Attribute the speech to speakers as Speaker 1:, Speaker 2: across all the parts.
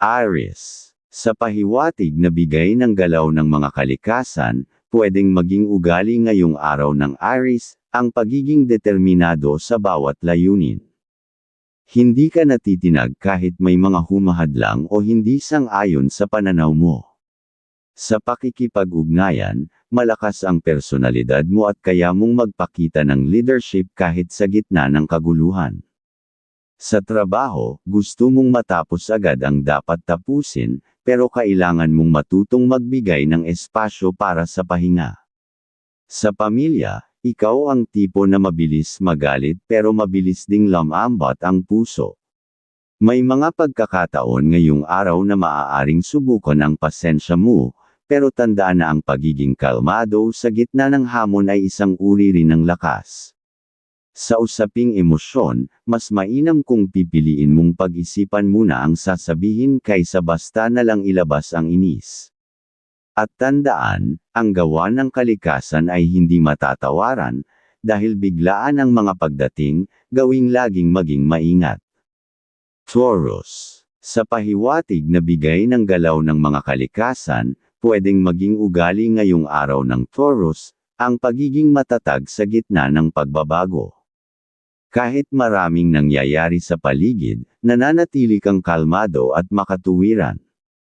Speaker 1: Aries. Sa pahiwatig na bigay ng galaw ng mga kalikasan, pwedeng maging ugali ngayong araw ng Aries, ang pagiging determinado sa bawat layunin. Hindi ka natitinag kahit may mga humahadlang o hindi sang-ayon sa pananaw mo. Sa pakikipag-ugnayan, malakas ang personalidad mo at kaya mong magpakita ng leadership kahit sa gitna ng kaguluhan. Sa trabaho, gusto mong matapos agad ang dapat tapusin, pero kailangan mong matutong magbigay ng espasyo para sa pahinga. Sa pamilya, ikaw ang tipo na mabilis magalit pero mabilis ding lamambat ang puso. May mga pagkakataon ngayong araw na maaaring subukan ang pasensya mo, pero tandaan na ang pagiging kalmado sa gitna ng hamon ay isang uri rin ng lakas. Sa usaping emosyon, mas mainam kung pipiliin mong pag-isipan muna ang sasabihin kaysa basta na lang ilabas ang inis. At tandaan, ang gawa ng kalikasan ay hindi matatawaran, dahil biglaan ang mga pagdating, gawing laging maging maingat. Taurus. Sa pahiwatig na bigay ng galaw ng mga kalikasan, pwedeng maging ugali ngayong araw ng Taurus, ang pagiging matatag sa gitna ng pagbabago. Kahit maraming nangyayari sa paligid, nananatili kang kalmado at makatuwiran.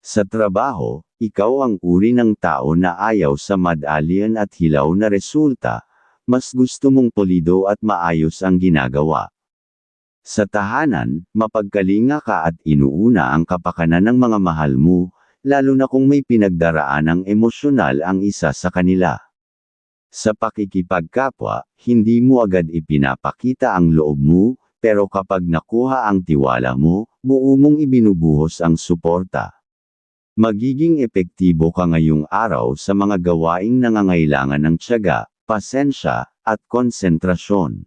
Speaker 1: Sa trabaho, ikaw ang uri ng tao na ayaw sa madalian at hilaw na resulta, mas gusto mong polido at maayos ang ginagawa. Sa tahanan, mapagkalinga ka at inuuna ang kapakanan ng mga mahal mo, lalo na kung may pinagdaraan ng emosyonal ang isa sa kanila. Sa pakikipagkapwa, hindi mo agad ipinapakita ang loob mo, pero kapag nakuha ang tiwala mo, buo mong ibinubuhos ang suporta. Magiging epektibo ka ngayong araw sa mga gawaing nangangailangan ng tiyaga, pasensya, at konsentrasyon.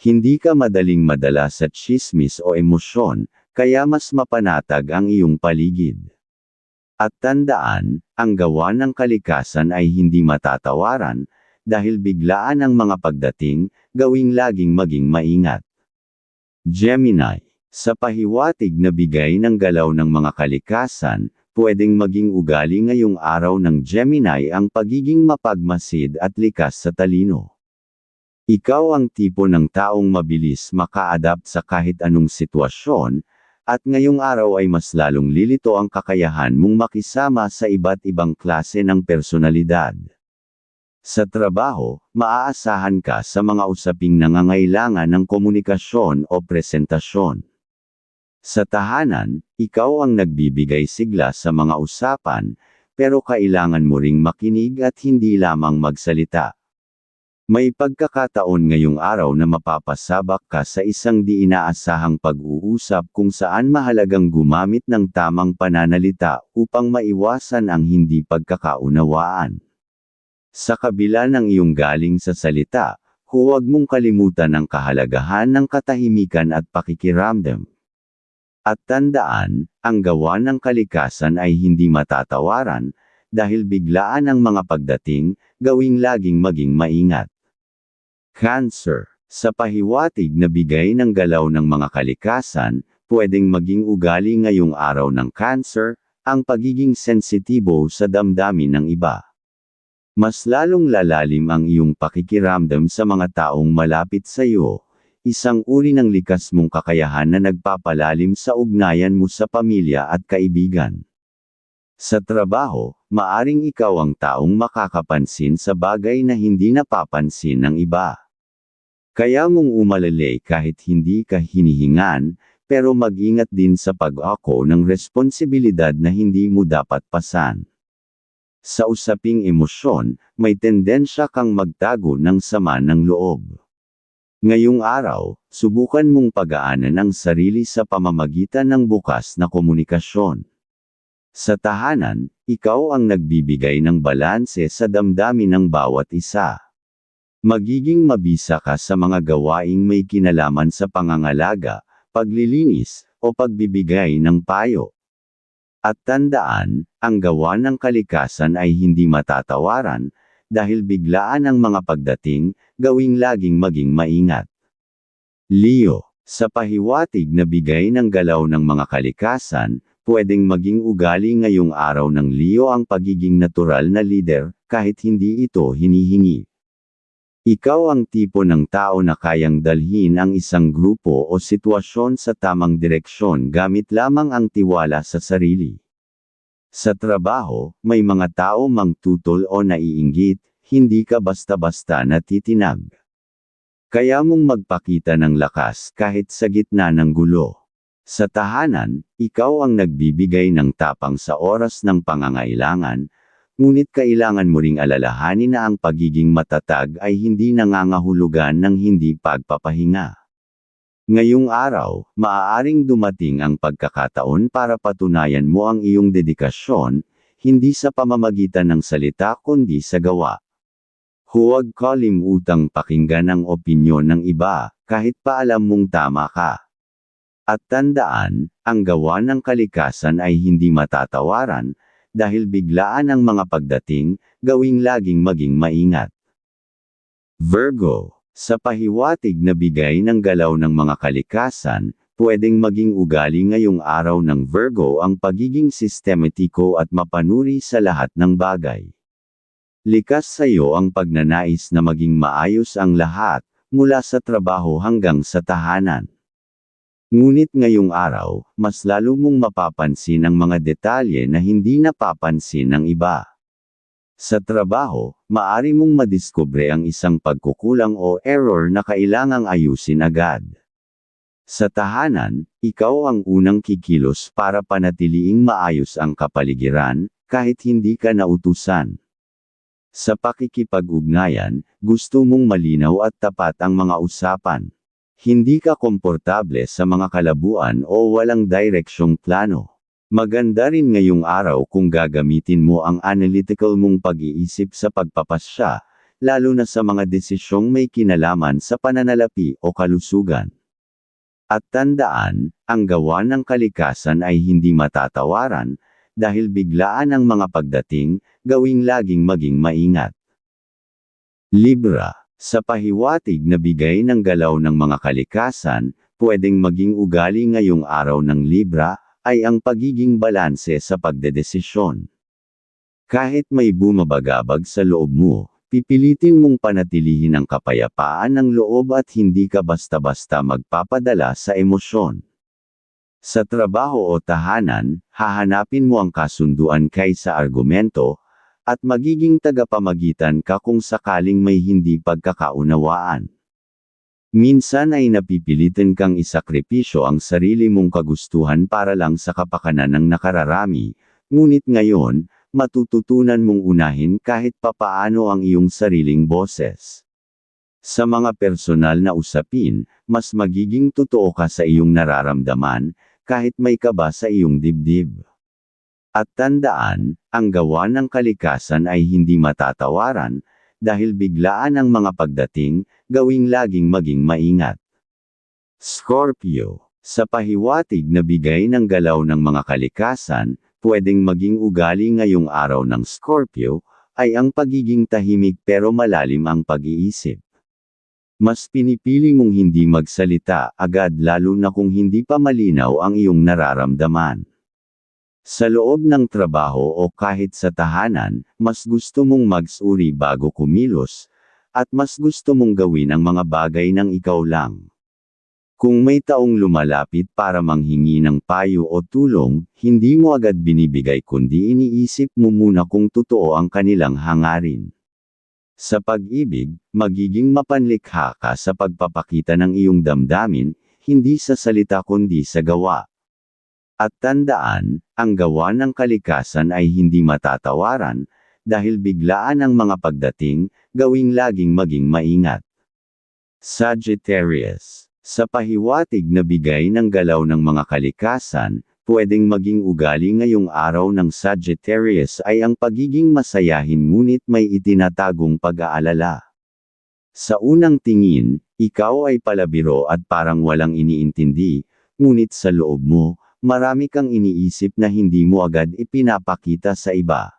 Speaker 1: Hindi ka madaling madala sa chismis o emosyon, kaya mas mapanatag ang iyong paligid. At tandaan, ang gawa ng kalikasan ay hindi matatawaran, dahil biglaan ang mga pagdating, gawing laging maging maingat. Gemini. Sa pahiwatig na bigay ng galaw ng mga kalikasan, pwedeng maging ugali ngayong araw ng Gemini ang pagiging mapagmasid at likas sa talino. Ikaw ang tipo ng taong mabilis maka-adapt sa kahit anong sitwasyon, at ngayong araw ay mas lalong lilito ang kakayahan mong makisama sa iba't ibang klase ng personalidad. Sa trabaho, maaasahan ka sa mga usaping nangangailangan ng komunikasyon o presentasyon. Sa tahanan, ikaw ang nagbibigay sigla sa mga usapan, pero kailangan mo ring makinig at hindi lamang magsalita. May pagkakataon ngayong araw na mapapasabak ka sa isang di inaasahang pag-uusap kung saan mahalagang gumamit ng tamang pananalita upang maiwasan ang hindi pagkakaunawaan. Sa kabila ng iyong galing sa salita, huwag mong kalimutan ang kahalagahan ng katahimikan at pakikiramdam. At tandaan, ang gawa ng kalikasan ay hindi matatawaran, dahil biglaan ang mga pagdating, gawing laging maging maingat. Cancer. Sa pahiwatig na bigay ng galaw ng mga kalikasan, pwedeng maging ugali ngayong araw ng cancer, ang pagiging sensitibo sa damdamin ng iba. Mas lalong lalalim ang iyong pakikiramdam sa mga taong malapit sa iyo, isang uri ng likas mong kakayahan na nagpapalalim sa ugnayan mo sa pamilya at kaibigan. Sa trabaho, maaring ikaw ang taong makakapansin sa bagay na hindi napapansin ng iba. Kaya mong umalalay kahit hindi ka hinihingan, pero mag-ingat din sa pag-ako ng responsibilidad na hindi mo dapat pasan. Sa usaping emosyon, may tendensya kang magtago ng sama ng loob. Ngayong araw, subukan mong pagaanan ang sarili sa pamamagitan ng bukas na komunikasyon. Sa tahanan, ikaw ang nagbibigay ng balanse sa damdamin ng bawat isa. Magiging mabisa ka sa mga gawaing may kinalaman sa pangangalaga, paglilinis, o pagbibigay ng payo. At tandaan, ang gawa ng kalikasan ay hindi matatawaran, dahil biglaan ang mga pagdating, gawing laging maging maingat. Leo, sa pahiwatig na bigay ng galaw ng mga kalikasan, pwedeng maging ugali ngayong araw ng Leo ang pagiging natural na leader, kahit hindi ito hinihingi. Ikaw ang tipo ng tao na kayang dalhin ang isang grupo o sitwasyon sa tamang direksyon gamit lamang ang tiwala sa sarili. Sa trabaho, may mga tao mang tutol o naiinggit, hindi ka basta-basta natitinag. Kaya mong magpakita ng lakas kahit sa gitna ng gulo. Sa tahanan, ikaw ang nagbibigay ng tapang sa oras ng pangangailangan, ngunit kailangan mo ring alalahanin na ang pagiging matatag ay hindi nangangahulugan ng hindi pagpapahinga. Ngayong araw, maaaring dumating ang pagkakataon para patunayan mo ang iyong dedikasyon, hindi sa pamamagitan ng salita kundi sa gawa. Huwag kalimutang pakinggan ang opinyon ng iba, kahit pa alam mong tama ka. At tandaan, ang gawa ng kalikasan ay hindi matatawaran, dahil biglaan ang mga pagdating, gawing laging maging maingat. Virgo, sa pahiwatig na bigay ng galaw ng mga kalikasan, pwedeng maging ugali ngayong araw ng Virgo ang pagiging sistematiko at mapanuri sa lahat ng bagay. Likas sa iyo ang pagnanais na maging maayos ang lahat, mula sa trabaho hanggang sa tahanan. Ngunit ngayong araw, mas lalo mong mapapansin ang mga detalye na hindi napapansin ng iba. Sa trabaho, maari mong madiskubre ang isang pagkukulang o error na kailangang ayusin agad. Sa tahanan, ikaw ang unang kikilos para panatiliing maayos ang kapaligiran, kahit hindi ka nautusan. Sa pakikipag-ugnayan, gusto mong malinaw at tapat ang mga usapan. Hindi ka komportable sa mga kalabuan o walang direksyong plano. Maganda rin ngayong araw kung gagamitin mo ang analytical mong pag-iisip sa pagpapasya, lalo na sa mga desisyong may kinalaman sa pananalapi o kalusugan. At tandaan, ang gawa ng kalikasan ay hindi matatawaran, dahil biglaan ang mga pagdating, gawing laging maging maingat. Libra, sa pahiwatig na bigay ng galaw ng mga kalikasan, pwedeng maging ugali ngayong araw ng Libra, ay ang pagiging balanse sa pagdedesisyon. Kahit may bumabagabag sa loob mo, pipilitin mong panatilihin ang kapayapaan ng loob at hindi ka basta-basta magpapadala sa emosyon. Sa trabaho o tahanan, hahanapin mo ang kasunduan kaysa argumento, at magiging tagapamagitan ka kung sakaling may hindi pagkakaunawaan. Minsan ay napipilitin kang isakripisyo ang sarili mong kagustuhan para lang sa kapakanan ng nakararami, ngunit ngayon, matututunan mong unahin kahit papaano ang iyong sariling boses. Sa mga personal na usapin, mas magiging totoo ka sa iyong nararamdaman, kahit may kaba sa iyong dibdib. At tandaan, ang gawa ng kalikasan ay hindi matatawaran, dahil biglaan ang mga pagdating, gawing laging maging maingat. Scorpio, sa pahiwatig na bigay ng galaw ng mga kalikasan, pwedeng maging ugali ngayong araw ng Scorpio, ay ang pagiging tahimik pero malalim ang pag-iisip. Mas pinipili mong hindi magsalita agad lalo na kung hindi pa malinaw ang iyong nararamdaman. Sa loob ng trabaho o kahit sa tahanan, mas gusto mong magsuri bago kumilos, at mas gusto mong gawin ang mga bagay ng ikaw lang. Kung may taong lumalapit para manghingi ng payo o tulong, hindi mo agad binibigay kundi iniisip mo muna kung totoo ang kanilang hangarin. Sa pag-ibig, magiging mapanlikha ka sa pagpapakita ng iyong damdamin, hindi sa salita kundi sa gawa. At tandaan, ang gawa ng kalikasan ay hindi matatawaran, dahil biglaan ang mga pagdating, gawing laging maging maingat. Sagittarius, sa pahiwatig na bigay ng galaw ng mga kalikasan, pwedeng maging ugali ngayong araw ng Sagittarius ay ang pagiging masayahin ngunit may itinatagong pag-aalala. Sa unang tingin, ikaw ay palabiro at parang walang iniintindi, ngunit sa loob mo, marami kang iniisip na hindi mo agad ipinapakita sa iba.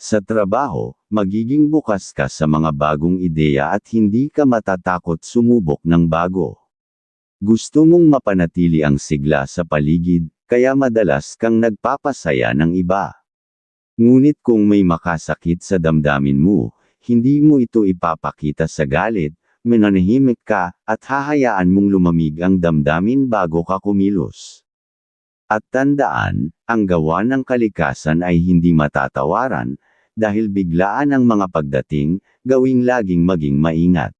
Speaker 1: Sa trabaho, magiging bukas ka sa mga bagong ideya at hindi ka matatakot sumubok ng bago. Gusto mong mapanatili ang sigla sa paligid, kaya madalas kang nagpapasaya ng iba. Ngunit kung may makasakit sa damdamin mo, hindi mo ito ipapakita sa galit, mananahimik ka, at hahayaan mong lumamig ang damdamin bago ka kumilos. At tandaan, ang gawa ng kalikasan ay hindi matatawaran, dahil biglaan ang mga pagdating, gawing laging maging maingat.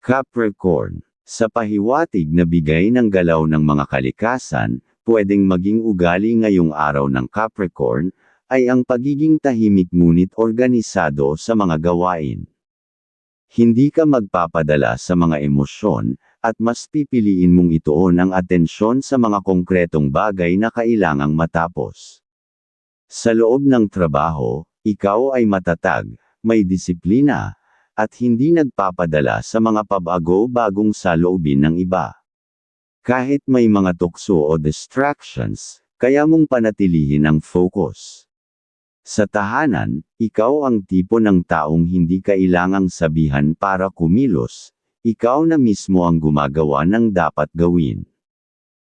Speaker 1: Capricorn, sa pahiwatig na bigay ng galaw ng mga kalikasan, pwedeng maging ugali ngayong araw ng Capricorn, ay ang pagiging tahimik ngunit organisado sa mga gawain. Hindi ka magpapadala sa mga emosyon, at mas pipiliin mong ituon ang atensyon sa mga konkretong bagay na kailangang matapos. Sa loob ng trabaho, ikaw ay matatag, may disiplina, at hindi nagpapadala sa mga pabago-bagong saloobin ng iba. Kahit may mga tukso o distractions, kaya mong panatilihin ang focus. Sa tahanan, ikaw ang tipo ng taong hindi kailangang sabihan para kumilos, ikaw na mismo ang gumagawa ng dapat gawin.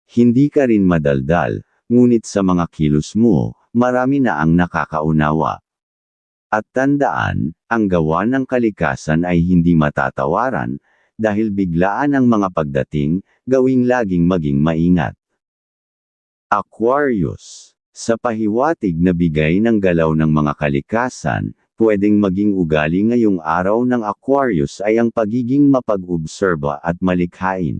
Speaker 1: Hindi ka rin madaldal, ngunit sa mga kilos mo, marami na ang nakakaunawa. At tandaan, ang gawa ng kalikasan ay hindi matatawaran, dahil biglaan ang mga pagdating, gawing laging maging maingat. Aquarius Sa pahiwatig na bigay ng galaw ng mga kalikasan, pwedeng maging ugali ngayong araw ng Aquarius ay ang pagiging mapag-obserba at malikhain.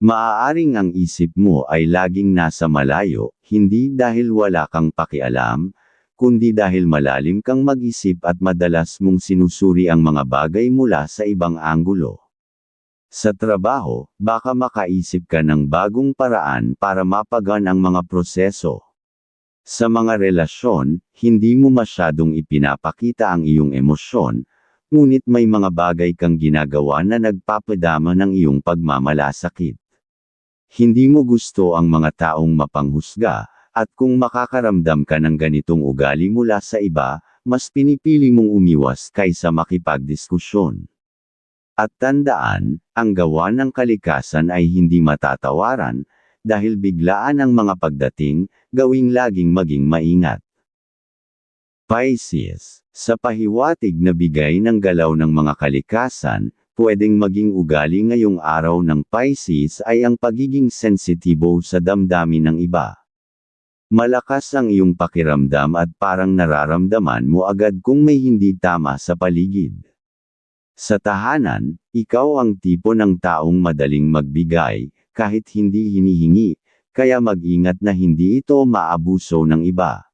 Speaker 1: Maaaring ang isip mo ay laging nasa malayo, hindi dahil wala kang pakialam, kundi dahil malalim kang mag-isip at madalas mong sinusuri ang mga bagay mula sa ibang anggulo. Sa trabaho, baka makaisip ka ng bagong paraan para mapagan ang mga proseso. Sa mga relasyon, hindi mo masyadong ipinapakita ang iyong emosyon, ngunit may mga bagay kang ginagawa na nagpapadama ng iyong pagmamalasakit. Hindi mo gusto ang mga taong mapanghusga, at kung makakaramdam ka ng ganitong ugali mula sa iba, mas pinipili mong umiwas kaysa makipagdiskusyon. At tandaan, ang gawa ng kalikasan ay hindi matatawaran, dahil biglaan ang mga pagdating, gawing laging maging maingat. Pisces, sa pahiwatig na bigay ng galaw ng mga kalikasan, pwedeng maging ugali ngayong araw ng Pisces ay ang pagiging sensitibo sa damdamin ng iba. Malakas ang iyong pakiramdam at parang nararamdaman mo agad kung may hindi tama sa paligid. Sa tahanan, ikaw ang tipo ng taong madaling magbigay, kahit hindi hinihingi, kaya mag-ingat na hindi ito maabuso ng iba.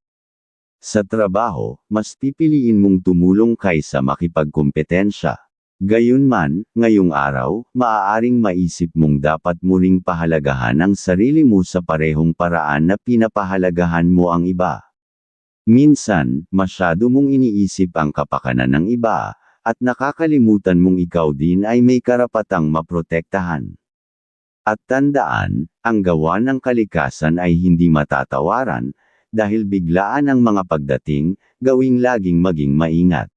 Speaker 1: Sa trabaho, mas pipiliin mong tumulong kaysa makipagkompetensya. Gayunman, ngayong araw, maaaring maisip mong dapat mo ring pahalagahan ang sarili mo sa parehong paraan na pinapahalagahan mo ang iba. Minsan, masyado mong iniisip ang kapakanan ng iba, at nakakalimutan mong ikaw din ay may karapatang maprotektahan. At tandaan, ang gawa ng kalikasan ay hindi matatawaran, dahil biglaan ang mga pagdating, gawing laging maging maingat.